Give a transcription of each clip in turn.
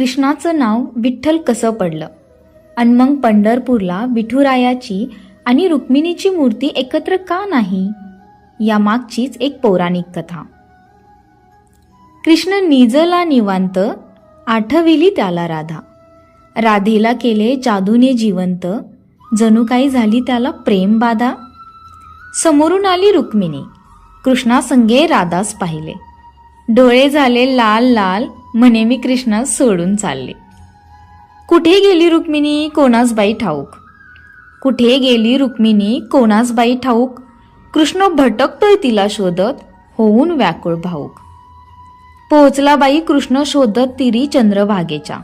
कृष्णाचं नाव विठ्ठल कसं पडलं? आणि मग पंढरपूरला विठुरायाची आणि रुक्मिणीची मूर्ती एकत्र का नाही? या मागचीच एक पौराणिक कथा. कृष्ण निजला निवांत आठविली त्याला राधा. राधेला केले जादूने जिवंत जणू काही झाली त्याला प्रेम बाधा. समोरून आली रुक्मिणी. कृष्णासंगे राधास पाहिले. डोळे झाले लाल लाल म्हणे मी कृष्णास सोडून चालले. कुठे गेली रुक्मिणी कोणास बाई ठाऊक? कुठे गेली रुक्मिणी कोणास बाई ठाऊक? कृष्ण भटकतोय तिला शोधत होऊन व्याकुळ भाऊक. पोहोचला बाई कृष्ण शोधत तिरी चंद्रभागेच्या.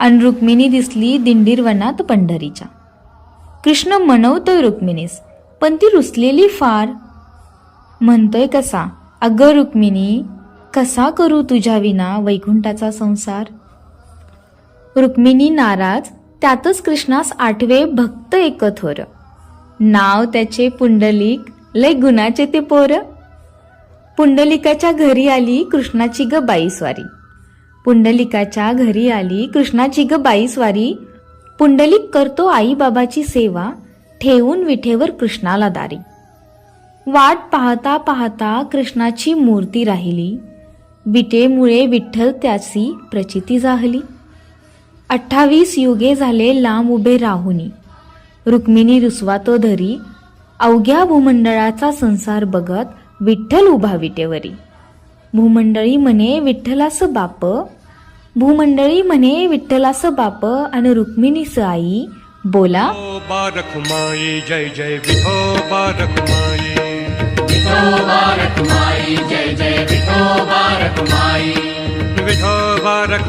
आणि रुक्मिणी दिसली दिंडीरवनात पंढरीच्या. कृष्ण मनवतोय रुक्मिणीस पण ती रुसलेली फार. म्हणतोय कसा अगं रुक्मिणी कसा करू तुझ्या विना वैकुंठाचा संसार? रुक्मिणी नाराज त्यातच कृष्णास आठवे भक्त एक थोर नाव त्याचे पुंडलिक लय गुणाचे ते पोर. पुंडलिकाच्या घरी आली कृष्णाची ग बाईस्वारी. पुंडलिकाच्या घरी आली कृष्णाची ग बाईस्वारी. पुंडलिक करतो आईबाबाची सेवा ठेवून विठेवर कृष्णाला दारी. वाट पाहता पाहता कृष्णाची मूर्ती राहिली. विटेमुळे विठ्ठल त्याची प्रचिती जाहली. अठ्ठावीस युगे झाले लांब उभे राहुनी. रुक्मिणी रुसवातो धरी अवघ्या भूमंडळाचा संसार बघत विठ्ठल उभा विटेवरी. भूमंडळी म्हणे विठ्ठलास बाप भूमंडळी म्हणे विठ्ठलास बाप आणि रुक्मिणीस आई बोला. रखुमाई जय जय विठोबा रखुमाई विठोबा रखुमाई जय जय विठोबा रखुमाई। विठोबा रखु